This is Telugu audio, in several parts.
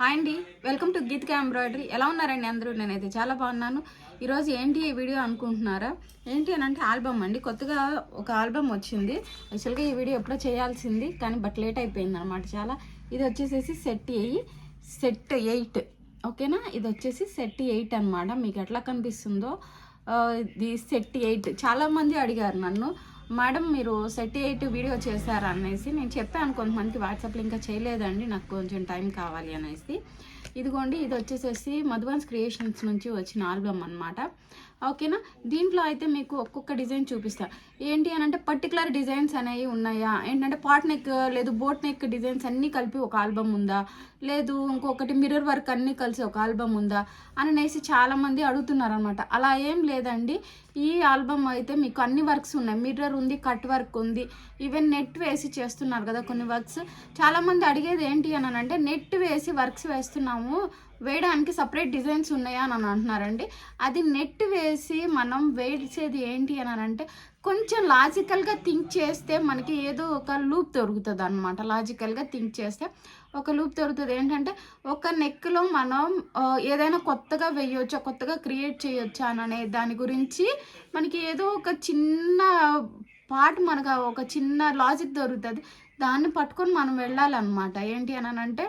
హాయ్ అండి. Welcome to Geetika embroidery. ఎలా ఉన్నారండి అందరూ? నేనైతే చాలా బాగున్నాను. ఈరోజు ఏంటి ఈ వీడియో అనుకుంటున్నారా? ఏంటి అని అంటే ఆల్బమ్ అండి. కొత్తగా ఒక ఆల్బమ్ వచ్చింది. యాక్చువల్గా ఈ వీడియో ఎప్పుడో చేయాల్సింది కానీ బట్ లేట్ అయిపోయింది అనమాట చాలా. ఇది వచ్చేసేసి సెట్ ఎయి సెట్ ఎయిట్. ఓకేనా? ఇది వచ్చేసి సెట్ ఎయిట్ అనమాట మీకు ఎట్లా కనిపిస్తుందో ఇది సెట్ ఎయిట్. చాలామంది అడిగారు నన్ను. మేడం మీరు సెట్ ఎయిట్ వీడియో చేశారు అనేసి నేను చెప్పాను కొంతమందికి వాట్సాప్లో ఇంకా చేయలేదండి నాకు కొంచెం టైం కావాలి అనేసి. ఇదిగోండి ఇది వచ్చేసేసి మధువన్స్ క్రియేషన్స్ నుంచి వచ్చిన ఆల్బమ్ అనమాట ఓకేనా? దీంట్లో అయితే మీకు ఒక్కొక్క డిజైన్ చూపిస్తా. ఏంటి అని అంటే పర్టికులర్ డిజైన్స్ అనేవి ఉన్నాయా? ఏంటంటే పాట్ నెక్ లేదు బోట్ నెక్ డిజైన్స్ అన్నీ కలిపి ఒక ఆల్బమ్ ఉందా? లేదు ఇంకొకటి మిర్రర్ వర్క్ అన్నీ కలిసి ఒక ఆల్బమ్ ఉందా? అని అనేసి చాలామంది అడుగుతున్నారు అనమాట అలా ఏం లేదండి. ఈ ఆల్బమ్ అయితే మీకు అన్ని వర్క్స్ ఉన్నాయి. మిర్రర్ ఉంది కట్ వర్క్ ఉంది ఈవెన్ నెట్ వేసి చేస్తున్నారు కదా కొన్ని వర్క్స్ చాలామంది అడిగేది ఏంటి అని అంటే నెట్ వేసి వర్క్స్ వేస్తున్నాము. వేయడానికి సపరేట్ డిజైన్స్ ఉన్నాయా అని అంటున్నారండి. అది నెట్ వేసి మనం వేసేది ఏంటి అని అంటే కొంచెం లాజికల్గా థింక్ చేస్తే మనకి ఏదో ఒక లూప్ దొరుకుతుంది అనమాట లాజికల్గా థింక్ చేస్తే ఒక లూప్ దొరుకుతుంది. ఏంటంటే ఒక నెక్లో మనం ఏదైనా కొత్తగా వేయొచ్చా కొత్తగా క్రియేట్ చేయొచ్చా అని అనే దాని గురించి మనకి ఏదో ఒక చిన్న పార్ట్ మనకు ఒక చిన్న లాజిక్ దొరుకుతుంది. దాన్ని పట్టుకొని మనం వెళ్ళాలన్నమాట. ఏంటి అని అంటే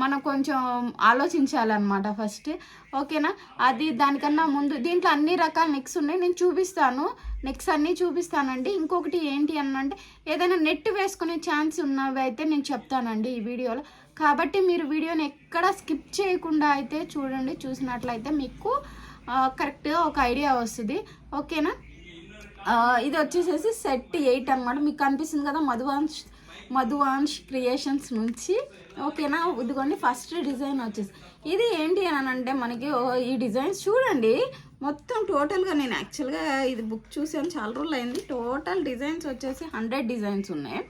మనం కొంచెం ఆలోచించాలన్నమాట ఫస్ట్. ఓకేనా? అది దానికన్నా ముందు దీంట్లో అన్ని రకాల నెక్స్ ఉన్నాయి. నేను చూపిస్తాను. నెక్స్ అన్నీ చూపిస్తానండి. ఇంకొకటి ఏంటి అని అంటే ఏదైనా నెట్ వేసుకునే ఛాన్స్ ఉన్నవి అయితే నేను చెప్తానండి ఈ వీడియోలో. కాబట్టి మీరు వీడియోని ఎక్కడ స్కిప్ చేయకుండా అయితే చూడండి. చూసినట్లయితే మీకు కరెక్ట్గా ఒక ఐడియా వస్తుంది. ఓకేనా? ఇది వచ్చేసేసి సెట్ ఎయిట్ అనమాట మీకు కనిపిస్తుంది కదా మధువాంశ్ మధువాంశ్ క్రియేషన్స్ నుంచి. ఓకేనా? ఇదిగోండి ఫస్ట్ డిజైన్ వచ్చేసి ఇది ఏంటి అని అంటే మనకి ఈ డిజైన్స్ చూడండి. మొత్తం టోటల్గా నేను యాక్చువల్గా ఇది బుక్ చూసాను చాలా రోజులు అయింది టోటల్ డిజైన్స్ వచ్చేసి హండ్రెడ్ డిజైన్స్ ఉన్నాయి.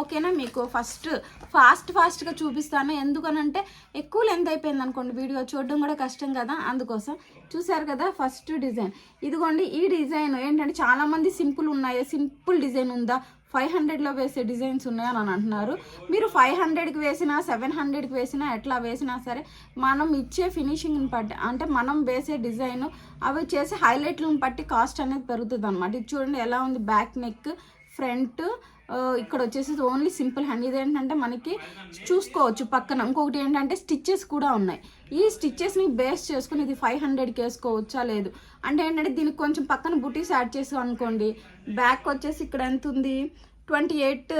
ఓకేనా మీకు ఫస్ట్ ఫాస్ట్ ఫాస్ట్గా చూపిస్తాను. ఎందుకనంటే ఎక్కువ లెంత్ అయిపోయింది అనుకోండి వీడియో చూడడం కూడా కష్టం కదా. అందుకోసం చూసారు కదా ఫస్ట్ డిజైన్ ఇదిగోండి ఈ డిజైన్ ఏంటంటే చాలామంది సింపుల్ ఉన్నాయి. సింపుల్ డిజైన్ ఉందా? ఫైవ్ హండ్రెడ్లో వేసే డిజైన్స్ ఉన్నాయని అని అంటున్నారు. మీరు ఫైవ్ హండ్రెడ్కి వేసినా సెవెన్ హండ్రెడ్కి వేసినా ఎట్లా వేసినా సరే మనం ఇచ్చే ఫినిషింగ్ని బట్టి అంటే మనం వేసే డిజైన్ అవి చేసే హైలైట్లను బట్టి కాస్ట్ అనేది పెరుగుతుంది అనమాట ఇది చూడండి ఎలా ఉంది బ్యాక్ నెక్ ఫ్రంట్ ఇక్కడ వచ్చేసి ఓన్లీ సింపుల్ హ్యాండ్ ఇది ఏంటంటే మనకి చూసుకోవచ్చు పక్కన. ఇంకొకటి ఏంటంటే స్టిచ్చెస్ కూడా ఉన్నాయి. ఈ స్టిచ్చెస్ని బేస్ చేసుకుని ఇది ఫైవ్ హండ్రెడ్కి వేసుకోవచ్చా లేదు? అంటే ఏంటంటే దీనికి కొంచెం పక్కన బుటీస్ యాడ్ చేసాం అనుకోండి. బ్యాక్ వచ్చేసి ఇక్కడ ఎంత ఉంది? Twenty eight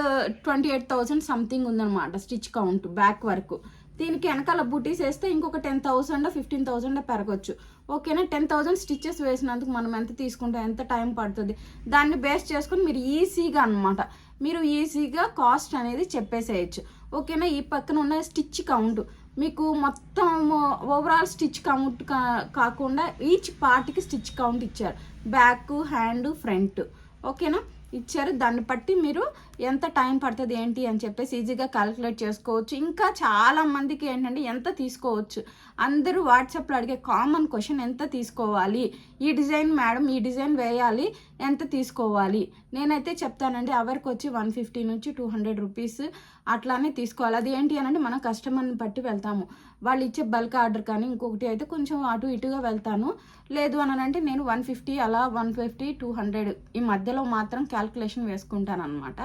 twenty eight thousand something ఉందన్నమాట స్టిచ్ కౌంట్ బ్యాక్ వరకు. దీనికి వెనకాల బుటీస్ వేస్తే ఇంకొక టెన్ థౌసండ్ ఫిఫ్టీన్ థౌసండ్ పెరగచ్చు. ఓకేనా? టెన్ థౌసండ్ స్టిచ్చెస్ వేసినందుకు మనం ఎంత తీసుకుంటాం ఎంత టైం పడుతుంది? దాన్ని బేస్ చేసుకుని మీరు ఈజీగా అన్నమాట. మీరు ఈజీగా కాస్ట్ అనేది చెప్పేసేయచ్చు. ఓకేనా? ఈ పక్కన ఉన్న స్టిచ్ కౌంట్. మీకు మొత్తం ఓవరాల్ స్టిచ్ కౌంట్ కా- కాకుండా ఈచ్ పార్ట్కి స్టిచ్ కౌంట్ ఇచ్చారు. Back hand front. ఓకేనా? ఇచ్చారు. దాన్ని బట్టి మీరు ఎంత టైం పడుతుంది ఏంటి అని చెప్పేసి ఈజీగా క్యాలిక్యులేట్ చేసుకోవచ్చు. ఇంకా చాలా మందికి ఏంటంటే ఎంత తీసుకోవచ్చు? అందరూ వాట్సాప్లో అడిగే కామన్ క్వశ్చన్ ఎంత తీసుకోవాలి? ఈ డిజైన్ మేడం ఈ డిజైన్ వేయాలి ఎంత తీసుకోవాలి? నేనైతే చెప్తానండి అవర్కి వచ్చి వన్ ఫిఫ్టీ నుంచి టూ హండ్రెడ్ రూపీస్ అట్లానే తీసుకోవాలి. అది ఏంటి అని అంటే మనం కస్టమర్ని బట్టి వెళ్తాము. వాళ్ళు ఇచ్చే బల్క్ ఆర్డర్ కానీ ఇంకొకటి అయితే కొంచెం అటు ఇటుగా వెళ్తాను. లేదు అని అంటే నేను వన్ ఫిఫ్టీ అలా వన్ ఫిఫ్టీ టూ హండ్రెడ్ ఈ మధ్యలో మాత్రం క్యాల్కులేషన్ వేసుకుంటాను అనమాట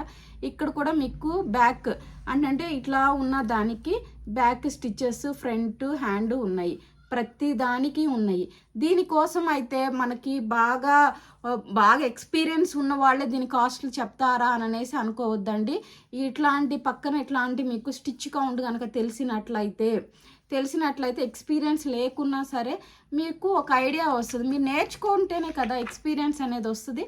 ఇక్కడ కూడా మీకు బ్యాక్ అంటే ఇట్లా ఉన్న దానికి బ్యాక్ స్టిచ్చెస్ ఫ్రంట్ హ్యాండ్ ఉన్నాయి. ప్రతి దానికి ఉన్నాయి. దీనికోసం అయితే మనకి బాగా బాగా ఎక్స్పీరియన్స్ ఉన్న వాళ్ళే దీని కాస్ట్లు చెప్తారా అని అనేసి అనుకోవద్దండి. ఇట్లాంటి పక్కన ఇట్లాంటి మీకు స్టిచ్ కౌంట్ కనుక తెలిసినట్లయితే తెలిసినట్లయితే ఎక్స్పీరియన్స్ లేకున్నా సరే మీకు ఒక ఐడియా వస్తుంది. మీరు నేర్చుకుంటేనే కదా ఎక్స్పీరియన్స్ అనేది వస్తుంది.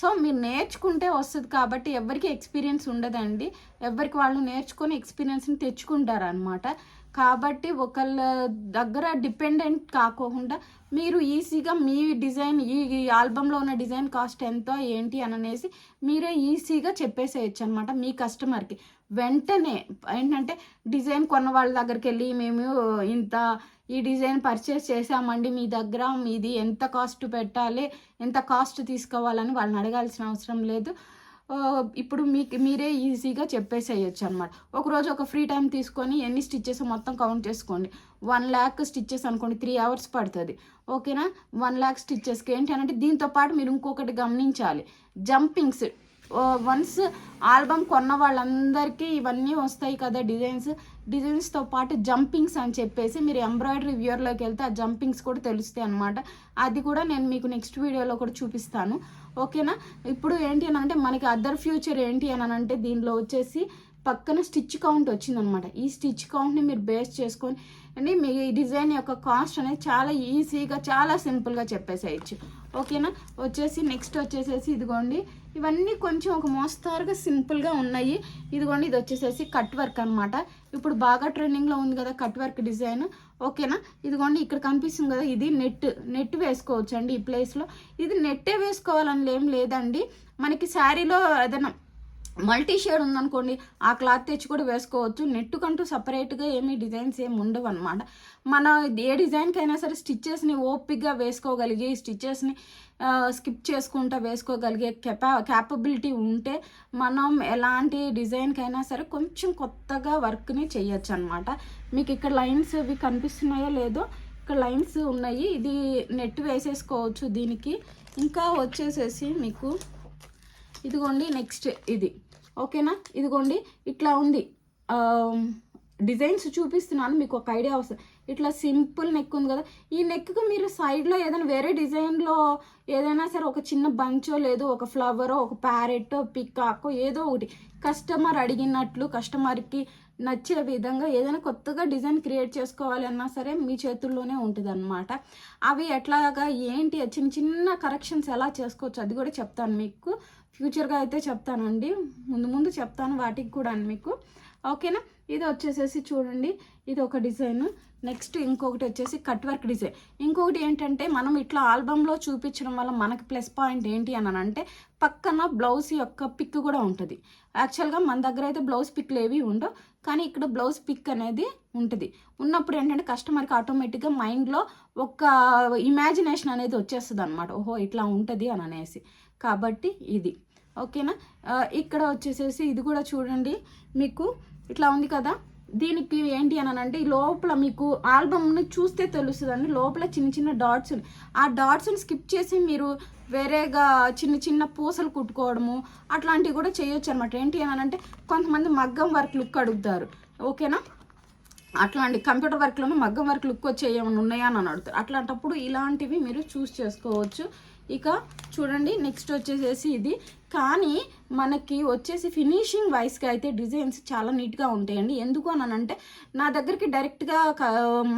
సో మీరు నేర్చుకుంటే వస్తుంది కాబట్టి ఎవరికి ఎక్స్పీరియన్స్ ఉండదండి. ఎవరికి వాళ్ళు నేర్చుకొని ఎక్స్పీరియన్స్ని తెచ్చుకుంటారు అనమాట కాబట్టి ఒకళ్ళ దగ్గర డిపెండెంట్ కాకోకుండా మీరు ఈజీగా మీ డిజైన్ ఈ ఈ ఆల్బంలో ఉన్న డిజైన్ కాస్ట్ ఎంతో ఏంటి అని అనేసి మీరే ఈజీగా చెప్పేసేయచ్చు అనమాట మీ కస్టమర్కి. వెంటనే ఏంటంటే డిజైన్ కొన్న వాళ్ళ దగ్గరికి వెళ్ళి మేము ఇంత ఈ డిజైన్ పర్చేస్ చేసామండి మీ దగ్గర మీది ఎంత కాస్ట్ పెట్టాలి ఎంత కాస్ట్ తీసుకోవాలని వాళ్ళని అడగాల్సిన అవసరం లేదు. ఇప్పుడు మీకు మీరే ఈజీగా చెప్పేసేయచ్చు అనమాట ఒకరోజు ఒక ఫ్రీ టైం తీసుకొని ఎన్ని స్టిచ్చెస్ మొత్తం కౌంట్ చేసుకోండి. వన్ ల్యాక్ స్టిచ్చెస్ అనుకోండి త్రీ అవర్స్ పడుతుంది. ఓకేనా? వన్ ల్యాక్ స్టిచ్చెస్కి ఏంటి అంటే దీంతో పాటు మీరు ఇంకొకటి గమనించాలి. జంపింగ్స్. వన్స్ ఆల్బమ్ కొన్న వాళ్ళందరికీ ఇవన్నీ వస్తాయి కదా డిజైన్స్. డిజైన్స్తో పాటు జంపింగ్స్ అని చెప్పేసి మీరు ఎంబ్రాయిడరీ వ్యూర్లోకి వెళ్తే ఆ జంపింగ్స్ కూడా తెలుస్తాయి అనమాట అది కూడా నేను మీకు నెక్స్ట్ వీడియోలో కూడా చూపిస్తాను. ఓకేనా? ఇప్పుడు ఏంటి అని అంటే మనకి అదర్ ఫ్యూచర్ ఏంటి అని అంటే దీనిలో వచ్చేసి పక్కన స్టిచ్ కౌంట్ వచ్చిందనమాట ఈ స్టిచ్ కౌంట్ని మీరు బేస్ చేసుకొని అండి మీ డిజైన్ యొక్క కాస్ట్ అనేది చాలా ఈజీగా చాలా సింపుల్గా చెప్పేసేయచ్చు. ఓకేనా? వచ్చేసి నెక్స్ట్ వచ్చేసేసి ఇదిగోండి. ఇవన్నీ కొంచెం ఒక మోస్తారుగా సింపుల్గా ఉన్నాయి. ఇదిగోండి ఇది వచ్చేసేసి కట్ వర్క్ అనమాట ఇప్పుడు బాగా ట్రెండింగ్లో ఉంది కదా కట్ వర్క్ డిజైన్. ఓకేనా? ఇదిగోండి ఇక్కడ కనిపిస్తుంది కదా ఇది నెట్ నెట్ వేసుకోవచ్చు అండి ఈ ప్లేస్లో. ఇది నెట్టే వేసుకోవాలని ఏం లేదండి. మనకి శారీలో ఏదైనా మల్టీ షేడ్ ఉందనుకోండి ఆ క్లాత్ తెచ్చి కూడా వేసుకోవచ్చు. నెట్ కంటూ సపరేట్గా ఏమీ డిజైన్స్ ఏమి ఉండవు అనమాట మన ఏ డిజైన్కైనా సరే స్టిచ్చెస్ని ఓపిక్గా వేసుకోగలిగి స్టిచ్చెస్ని స్కిప్ చేసుకుంటా వేసుకోగలిగే కెపా క్యాపబిలిటీ ఉంటే మనం ఎలాంటి డిజైన్కైనా సరే కొంచెం కొత్తగా వర్క్ని చేయొచ్చు అనమాట మీకు ఇక్కడ లైన్స్ ఇవి కనిపిస్తున్నాయో లేదో ఇక్కడ లైన్స్ ఉన్నాయి. ఇది నెట్ వేసేసుకోవచ్చు దీనికి. ఇంకా వచ్చేసేసి మీకు ఇదిగోండి నెక్స్ట్ ఇది. ఓకేనా? ఇదిగోండి ఇట్లా ఉంది. డిజైన్స్ చూపిస్తున్నాను మీకు ఒక ఐడియా వస్తుంది. ఇట్లా సింపుల్ నెక్ ఉంది కదా ఈ నెక్కి మీరు సైడ్లో ఏదైనా వేరే డిజైన్లో ఏదైనా సరే ఒక చిన్న బంచో లేదు ఒక ఫ్లవరో ఒక ప్యారెట్ పికాకో ఏదో ఒకటి కస్టమర్ అడిగినట్లు కస్టమర్కి నచ్చే విధంగా ఏదైనా కొత్తగా డిజైన్ క్రియేట్ చేసుకోవాలన్నా సరే మీ చేతుల్లోనే ఉంటుంది అనమాట అవి ఎట్లాగా ఏంటి చిన్న చిన్న కరెక్షన్స్ ఎలా చేసుకోవచ్చు అది కూడా చెప్తాను మీకు. ఫ్యూచర్గా అయితే చెప్తానండి. ముందు ముందు చెప్తాను వాటికి కూడా మీకు. ఓకేనా? ఇది వచ్చేసేసి చూడండి. ఇది ఒక డిజైన్. నెక్స్ట్ ఇంకొకటి వచ్చేసి కట్ వర్క్ డిజైన్. ఇంకొకటి ఏంటంటే మనం ఇట్లా ఆల్బంలో చూపించడం వల్ల మనకి ప్లస్ పాయింట్ ఏంటి అని అంటే పక్కన బ్లౌజ్ యొక్క పిక్ కూడా ఉంటుంది. యాక్చువల్గా మన దగ్గర అయితే బ్లౌజ్ పిక్లు ఏవి ఉండవు. కానీ ఇక్కడ బ్లౌజ్ పిక్ అనేది ఉంటుంది. ఉన్నప్పుడు ఏంటంటే కస్టమర్కి ఆటోమేటిక్గా మైండ్లో ఒక ఇమాజినేషన్ అనేది వచ్చేస్తుంది అనమాట ఓహో ఇట్లా ఉంటుంది అని అనేసి. కాబట్టి ఇది. ఓకేనా? ఇక్కడ వచ్చేసేసి ఇది కూడా చూడండి. మీకు ఇట్లా ఉంది కదా? దీనికి ఏంటి అని అంటే లోపల మీకు ఆల్బమ్ని చూస్తే తెలుస్తుందండి. లోపల చిన్న చిన్న డాట్స్ ఆ డాట్స్ని స్కిప్ చేసి మీరు వేరేగా చిన్న చిన్న పూసలు కుట్టుకోవడము అట్లాంటివి కూడా చేయొచ్చు అనమాట ఏంటి అని అంటే కొంతమంది మగ్గం వర్క్ లుక్ అడుగుతారు. ఓకేనా? అట్లాంటి కంప్యూటర్ వర్క్లోనూ మగ్గం వర్క్ లుక్ వచ్చే ఏమైనా ఉన్నాయా అని అడుగుతారు. అట్లాంటప్పుడు ఇలాంటివి మీరు చూస్ చేసుకోవచ్చు. ఇక చూడండి నెక్స్ట్ వచ్చేసేసి ఇది. కానీ మనకి వచ్చేసి ఫినిషింగ్ వైస్గా అయితే డిజైన్స్ చాలా నీట్గా ఉంటాయండి. ఎందుకు అని అంటే నా దగ్గరికి డైరెక్ట్గా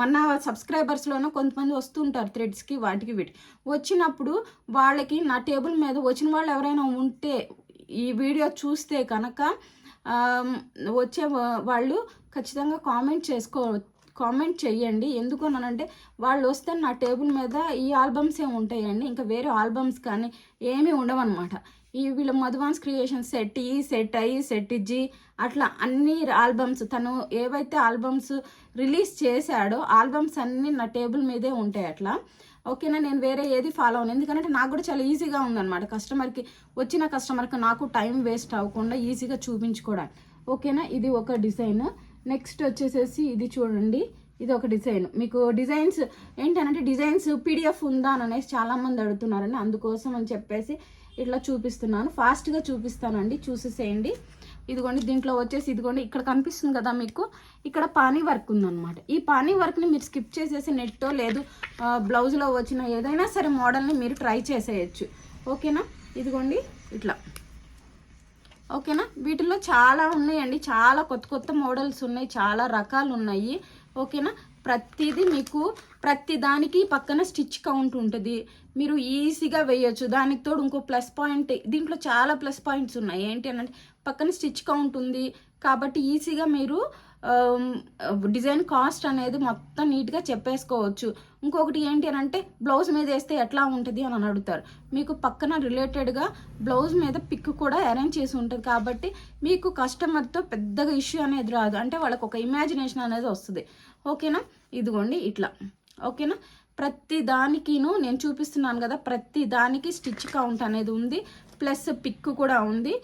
మన సబ్స్క్రైబర్స్లోనే కొంతమంది వస్తుంటారు థ్రెడ్స్కి వాటికి వీటి. వచ్చినప్పుడు వాళ్ళకి నా టేబుల్ మీద వచ్చిన వాళ్ళు ఎవరైనా ఉంటే ఈ వీడియో చూస్తే కనుక వచ్చే వాళ్ళు ఖచ్చితంగా కామెంట్ చేసుకో కామెంట్ చేయండి ఎందుకు అంటే వాళ్ళు వస్తే నా టేబుల్ మీద ఈ ఆల్బమ్సే ఉంటాయండి. ఇంకా వేరే ఆల్బమ్స్ కానీ ఏమీ ఉండవన్నమాట. ఈ వీళ్ళ Madhuvans creation set E set I set G అట్లా అన్ని ఆల్బమ్స్ తను ఏవైతే ఆల్బమ్స్ రిలీజ్ చేశాడో ఆల్బమ్స్ అన్నీ నా టేబుల్ మీదే ఉంటాయి అట్లా. ఓకేనా? నేను వేరే ఏది ఫాలో అవును ఎందుకంటే నాకు కూడా చాలా ఈజీగా ఉందన్నమాట. కస్టమర్కి వచ్చిన కస్టమర్కి నాకు టైం వేస్ట్ అవ్వకుండా ఈజీగా చూపించుకోవడానికి ఓకేనా? ఇది ఒక డిజైన్. నెక్స్ట్ వచ్చేసేసి ఇది చూడండి. ఇది ఒక డిజైన్. మీకు డిజైన్స్ ఏంటంటే డిజైన్స్ పీడిఎఫ్ ఉందా అని అనేసి చాలామంది అడుగుతున్నారండి. అందుకోసం అని చెప్పేసి ఇట్లా చూపిస్తున్నాను. ఫాస్ట్గా చూపిస్తానండి. చూసేసేయండి. ఇదిగోండి దీంట్లో వచ్చేసి ఇదిగోండి. ఇక్కడ కనిపిస్తుంది కదా మీకు. ఇక్కడ పానీ వర్క్ ఉందన్నమాట. ఈ పానీ వర్క్ని మీరు స్కిప్ చేసేసి నెట్టో లేదు బ్లౌజ్లో వచ్చిన ఏదైనా సరే మోడల్ని మీరు ట్రై చేసేయచ్చు. ఓకేనా? ఇదిగోండి ఇట్లా. ఓకేనా? వీటిలో చాలా ఉన్నాయండి. చాలా కొత్త కొత్త మోడల్స్ ఉన్నాయి. చాలా రకాలు ఉన్నాయి. ఓకేనా? ప్రతిదీ మీకు ప్రతి దానికి పక్కన స్టిచ్ కౌంట్ ఉంటుంది. మీరు ఈజీగా వేయొచ్చు. దానికి తోడు ఇంకో ప్లస్ పాయింట్ దీంట్లో చాలా ప్లస్ పాయింట్స్ ఉన్నాయి. ఏంటి అని అంటే పక్కన స్టిచ్ కౌంట్ ఉంది. కాబట్టి ఈజీగా మీరు డిజైన్ కాస్ట్ అనేది మొత్తం నీట్గా చెప్పేసుకోవచ్చు. ఇంకొకటి ఏంటి అని అంటే బ్లౌజ్ మీద వేస్తే ఎట్లా ఉంటుంది అని అని అడుగుతారు. మీకు పక్కన రిలేటెడ్గా బ్లౌజ్ మీద పిక్ కూడా అరేంజ్ చేసి ఉంటుంది కాబట్టి మీకు కస్టమర్తో పెద్దగా ఇష్యూ అనేది రాదు. అంటే వాళ్ళకి ఒక ఇమాజినేషన్ అనేది వస్తుంది. ఓకేనా ఇదిగోండి ఇట్లా. ఓకేనా ప్రతి దానికిను నేను చూపిస్తున్నాను కదా ప్రతి దానికి స్టిచ్ కౌంట్ అనేది ఉంది. ప్లస్ పిక్ కూడా ఉంది.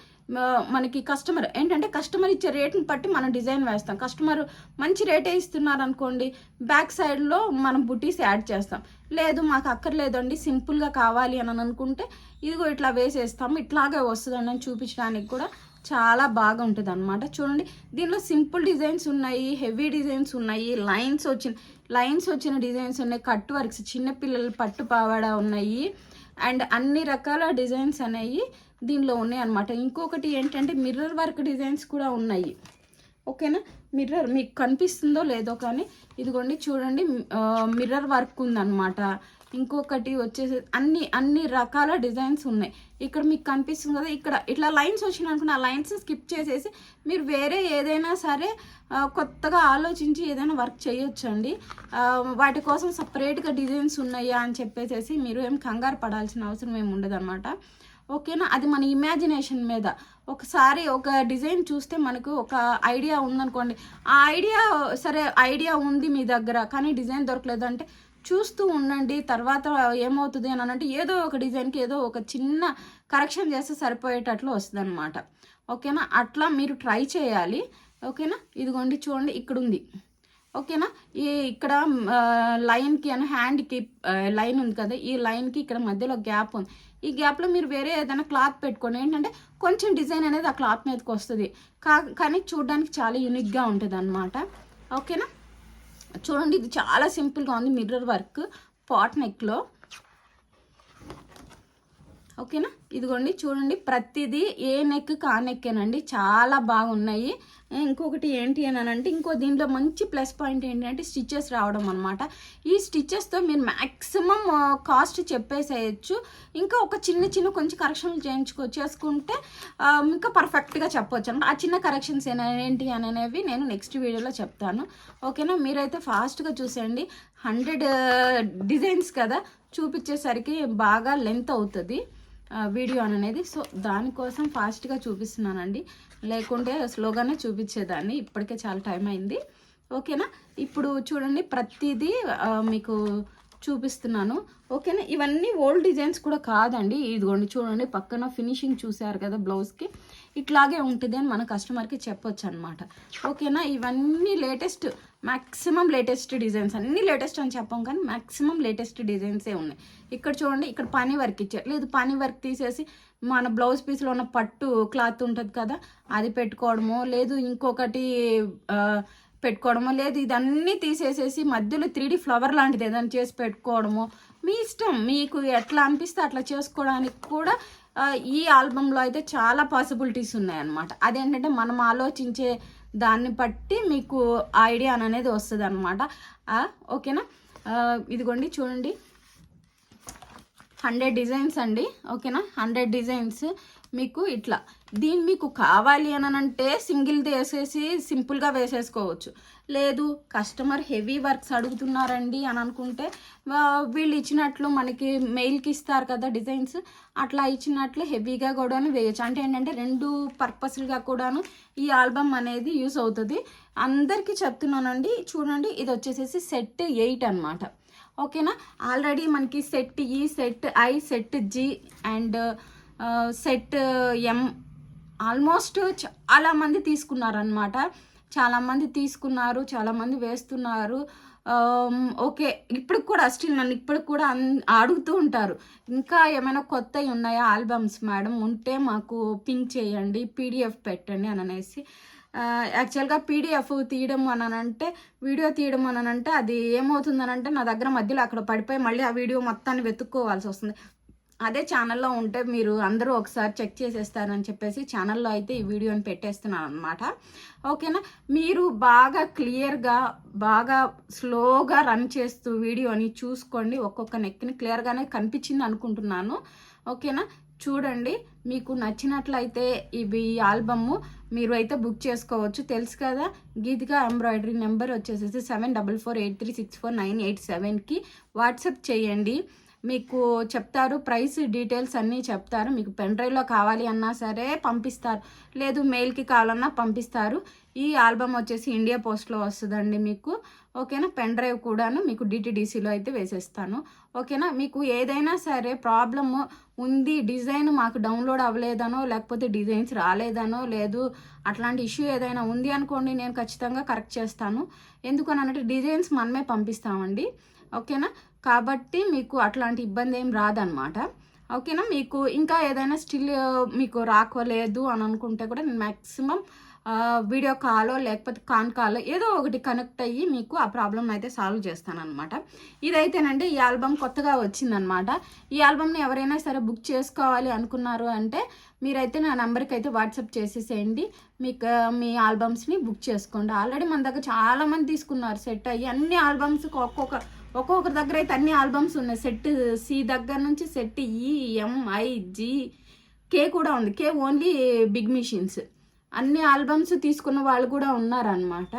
మనకి కస్టమర్ ఏంటంటే కస్టమర్ ఇచ్చే రేట్ని బట్టి మనం డిజైన్ వేస్తాం. కస్టమర్ మంచి రేటే ఇస్తున్నారు అనుకోండి బ్యాక్ సైడ్లో మనం బుటీస్ యాడ్ చేస్తాం. లేదు మాకు అక్కర్లేదండి సింపుల్గా కావాలి అని అనుకుంటే ఇదిగో ఇట్లా వేసేస్తాం ఇట్లాగే వస్తుందని చూపించడానికి కూడా చాలా బాగా ఉంటుంది అనమాట చూడండి దీనిలో సింపుల్ డిజైన్స్ ఉన్నాయి హెవీ డిజైన్స్ ఉన్నాయి లైన్స్ వచ్చిన లైన్స్ వచ్చిన డిజైన్స్ ఉన్నాయి కట్ వర్క్స్ చిన్నపిల్లలు పట్టు పావాడ ఉన్నాయి. అండ్ అన్ని రకాల డిజైన్స్ అనేవి దీనిలో ఉన్నాయి అనమాట ఇంకొకటి ఏంటంటే మిర్రర్ వర్క్ డిజైన్స్ కూడా ఉన్నాయి. ఓకేనా? మిర్రర్ మీకు కనిపిస్తుందో లేదో కానీ ఇదిగోండి చూడండి మిర్రర్ వర్క్ ఉందన్నమాట. ఇంకొకటి వచ్చేసి అన్ని అన్ని రకాల డిజైన్స్ ఉన్నాయి. ఇక్కడ మీకు కనిపిస్తుంది కదా ఇక్కడ ఇట్లా లైన్స్ వచ్చినాయి అనుకున్న ఆ లైన్స్ స్కిప్ చేసేసి మీరు వేరే ఏదైనా సరే కొత్తగా ఆలోచించి ఏదైనా వర్క్ చేయొచ్చండి. వాటి కోసం సపరేట్గా డిజైన్స్ ఉన్నాయా అని చెప్పేసి మీరు ఏం కంగారు పడాల్సిన అవసరం ఏమి ఉండదన్నమాట. ఓకేనా? అది మన ఇమాజినేషన్ మీద. ఒకసారి ఒక డిజైన్ చూస్తే మనకు ఒక ఐడియా ఉందనుకోండి. ఆ ఐడియా సరే ఐడియా ఉంది మీ దగ్గర కానీ డిజైన్ దొరకలేదు అంటే చూస్తూ ఉండండి తర్వాత ఏమవుతుంది అని అంటే ఏదో ఒక డిజైన్కి ఏదో ఒక చిన్న కరెక్షన్ చేస్తే సరిపోయేటట్లు వస్తుంది అనమాట ఓకేనా? అట్లా మీరు ట్రై చేయాలి. ఓకేనా? ఇదిగోండి చూడండి ఇక్కడ ఉంది ఓకేనా? ఈ ఇక్కడ లైన్కి అని హ్యాండ్కి లైన్ ఉంది కదా ఈ లైన్కి ఇక్కడ మధ్యలో గ్యాప్ ఉంది. ఈ గ్యాప్లో మీరు వేరే ఏదైనా క్లాత్ పెట్టుకోండి ఏంటంటే కొంచెం డిజైన్ అనేది ఆ క్లాత్ మీదకి వస్తుంది. కా కానీ చూడడానికి చాలా యూనిక్గా ఉంటుంది అనమాట ఓకేనా? చూడండి ఇది చాలా సింపుల్గా ఉంది మిర్రర్ వర్క్ పాట్ నెక్లో. ఓకేనా? ఇదిగోండి చూడండి ప్రతిదీ ఏ నెక్ కా నెక్కేనండి చాలా బాగున్నాయి. ఇంకొకటి ఏంటి అని అంటే ఇంకో దీంట్లో మంచి ప్లస్ పాయింట్ ఏంటంటే స్టిచ్చెస్ రావడం అనమాట ఈ స్టిచ్చెస్తో మీరు మ్యాక్సిమం కాస్ట్ చెప్పేసేయచ్చు. ఇంకా ఒక చిన్న చిన్న కొంచెం కరెక్షన్లు చేయించుకో చేసుకుంటే ఇంకా పర్ఫెక్ట్గా చెప్పొచ్చు. అనమాట ఆ చిన్న కరెక్షన్స్ ఏంటి అని అనేవి నేను నెక్స్ట్ వీడియోలో చెప్తాను. ఓకేనా? మీరైతే ఫాస్ట్గా చూసేయండి. హండ్రెడ్ డిజైన్స్ కదా చూపించేసరికి బాగా లెంత్ అవుతుంది. వీడియో అని అనేది. సో దానికోసం ఫాస్ట్గా చూపిస్తున్నానండి. లేకుంటే స్లోగానే చూపించేదాన్ని. ఇప్పటికే చాలా టైం అయింది. ఓకేనా? ఇప్పుడు చూడండి ప్రతిదీ మీకు చూపిస్తున్నాను. ఓకేనా? ఇవన్నీ ఓల్డ్ డిజైన్స్ కూడా కాదండి. ఇదిగోండి చూడండి పక్కన ఫినిషింగ్ చూసారు కదా బ్లౌజ్కి ఇట్లాగే ఉంటుంది అని మన కస్టమర్కి చెప్పొచ్చు అనమాట ఓకేనా? ఇవన్నీ లేటెస్ట్ మ్యాక్సిమం లేటెస్ట్ డిజైన్స్ అన్ని లేటెస్ట్ అని చెప్పాం కానీ మ్యాక్సిమం లేటెస్ట్ డిజైన్సే ఉన్నాయి. ఇక్కడ చూడండి ఇక్కడ పని వర్క్ ఇచ్చారు లేదు పని వర్క్ తీసేసి మన బ్లౌజ్ పీస్లో ఉన్న పట్టు క్లాత్ ఉంటుంది కదా అది పెట్టుకోవడమో లేదు ఇంకొకటి పెట్టుకోవడమో లేదు ఇదన్నీ తీసేసేసి మధ్యలో త్రీ ఫ్లవర్ లాంటిది ఏదైనా చేసి పెట్టుకోవడమో మీ ఇష్టం. మీకు ఎట్లా అనిపిస్తే అట్లా చేసుకోవడానికి కూడా ఈ ఆల్బంలో అయితే చాలా పాసిబిలిటీస్ ఉన్నాయన్నమాట. అదేంటంటే మనం ఆలోచించే దాన్ని బట్టి మీకు ఐడియా అనేది వస్తుంది అనమాట ఓకేనా? ఇదిగోండి చూడండి. హండ్రెడ్ డిజైన్స్ అండి ఓకేనా? Hundred designs. మీకు ఇట్లా. దీన్ని మీకు కావాలి అని అంటే సింగిల్ది వేసేసి సింపుల్గా వేసేసుకోవచ్చు. లేదు కస్టమర్ హెవీ వర్క్స్ అడుగుతున్నారండి అని అనుకుంటే వీళ్ళు ఇచ్చినట్లు మనకి మెయిల్కి ఇస్తారు కదా డిజైన్స్ అట్లా ఇచ్చినట్లు హెవీగా కూడాను వేయచ్చు. అంటే ఏంటంటే రెండు పర్పస్లుగా కూడాను ఈ ఆల్బమ్ అనేది యూస్ అవుతుంది. అందరికీ చెప్తున్నానండి చూడండి ఇది వచ్చేసేసి సెట్ ఎయిట్ అన్నమాట. ఓకేనా? ఆల్రెడీ మనకి set E set I set G and set M almost చాలామంది తీసుకున్నారనమాట చాలామంది తీసుకున్నారు చాలామంది వేస్తున్నారు. ఓకే ఇప్పుడు కూడా స్టిల్ నన్ను ఇప్పుడు కూడా అన్- అడుగుతూ ఉంటారు. ఇంకా ఏమైనా కొత్తవి ఉన్నాయా ఆల్బమ్స్ మేడం ఉంటే మాకు పింక్ చేయండి పీడిఎఫ్ పెట్టండి అని అనేసి యాక్చువల్గా పీడిఎఫ్ తీయడం అని అంటే వీడియో తీయడం అని అంటే అది ఏమవుతుందనంటే నా దగ్గర మధ్యలో అక్కడ పడిపోయి మళ్ళీ ఆ వీడియో మొత్తాన్ని వెతుక్కోవాల్సి వస్తుంది. అదే ఛానల్లో ఉంటే మీరు అందరూ ఒకసారి చెక్ చేసేస్తారని చెప్పేసి ఛానల్లో అయితే ఈ వీడియోని పెట్టేస్తున్నాను అనమాట ఓకేనా మీరు బాగా క్లియర్గా బాగా స్లోగా రన్ చేస్తూ వీడియోని చూసుకోండి. ఒక్కొక్క నెక్ని క్లియర్గానే కనిపించింది అనుకుంటున్నాను. ఓకేనా చూడండి మీకు నచ్చినట్లయితే ఇవి ఆల్బమ్ మీరు అయితే బుక్ చేసుకోవచ్చు. తెలుసు కదా గీతిగా ఎంబ్రాయిడరీ నెంబర్ వచ్చేసేసి seven double four eight three six four nine eight సెవెన్కి వాట్సాప్ చేయండి. మీకు చెప్తారు ప్రైస్ డీటెయిల్స్ అన్నీ చెప్తారు. మీకు పెన్ డ్రైవ్లో కావాలి అన్నా సరే పంపిస్తారు. లేదు మెయిల్కి కావాలన్నా పంపిస్తారు. ఈ ఆల్బమ్ వచ్చేసి ఇండియా పోస్ట్లో వస్తుందండి మీకు. ఓకేనా? పెన్ డ్రైవ్ కూడాను మీకు డిటిడిసిలో అయితే వేసేస్తాను. ఓకేనా? మీకు ఏదైనా సరే ప్రాబ్లము ఉంది డిజైన్ మాకు డౌన్లోడ్ అవ్వలేదనో లేకపోతే డిజైన్స్ రాలేదనో లేదు అట్లాంటి ఇష్యూ ఏదైనా ఉంది అనుకోండి నేను ఖచ్చితంగా కరెక్ట్ చేస్తాను. ఎందుకని అంటే డిజైన్స్ మనమే పంపిస్తామండి. ఓకేనా? కాబట్టి మీకు అట్లాంటి ఇబ్బంది ఏం రాదనమాట ఓకేనా? మీకు ఇంకా ఏదైనా స్టిల్ మీకు రాకోలేదు అని అనుకుంటే కూడా నేను మ్యాక్సిమం వీడియో కాలో లేకపోతే కాన్ కాలో ఏదో ఒకటి కనెక్ట్ అయ్యి మీకు ఆ ప్రాబ్లమ్ అయితే సాల్వ్ చేస్తానమాట ఇదైతేనండి ఈ ఆల్బమ్ కొత్తగా వచ్చిందనమాట ఈ ఆల్బమ్ని ఎవరైనా సరే బుక్ చేసుకోవాలి అనుకున్నారు అంటే మీరైతే నా నెంబర్కి అయితే వాట్సాప్ చేసేసేయండి. మీకు మీ ఆల్బమ్స్ని బుక్ చేసుకోండి. ఆల్రెడీ మన దగ్గర చాలామంది తీసుకున్నారు సెట్ అయ్యి. అన్ని ఆల్బమ్స్ ఒక్కొక్క ఒక్కొక్కరి దగ్గర అయితే అన్ని ఆల్బమ్స్ ఉన్నాయి. సెట్ సి దగ్గర నుంచి సెట్ ఈ ఎం జి కే కూడా ఉంది. K only big machines. అన్ని ఆల్బమ్స్ తీసుకున్న వాళ్ళు కూడా ఉన్నారనమాట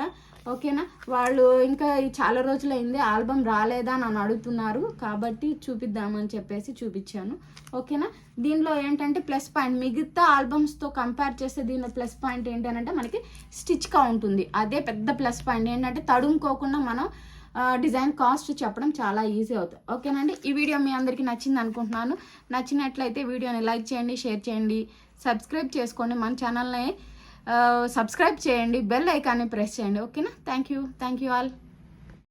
ఓకేనా? వాళ్ళు ఇంకా చాలా రోజులైంది. ఆల్బమ్ రాలేదా అని అడుగుతున్నారు. కాబట్టి చూపిద్దామని చెప్పేసి చూపించాను. ఓకేనా? దీనిలో ఏంటంటే ప్లస్ పాయింట్. మిగతా ఆల్బమ్స్తో కంపేర్ చేస్తే దీనిలో ప్లస్ పాయింట్ ఏంటంటే మనకి స్టిచ్గా ఉంటుంది అదే పెద్ద ప్లస్ పాయింట్. ఏంటంటే తడుముకోకుండా మనం డిజైన్ కాస్ట్ చెప్పడం చాలా ఈజీ అవుతుంది ఓకేనండి? ఈ వీడియో మీ అందరికీ నచ్చింది అనుకుంటున్నాను. నచ్చినట్లయితే వీడియోని లైక్ చేయండి షేర్ చేయండి సబ్స్క్రైబ్ చేసుకోండి మన ఛానల్ని. సబ్స్క్రైబ్ చేయండి బెల్ ఐకాన్ని ప్రెస్ చేయండి. ఓకేనా? Thank you thank you all.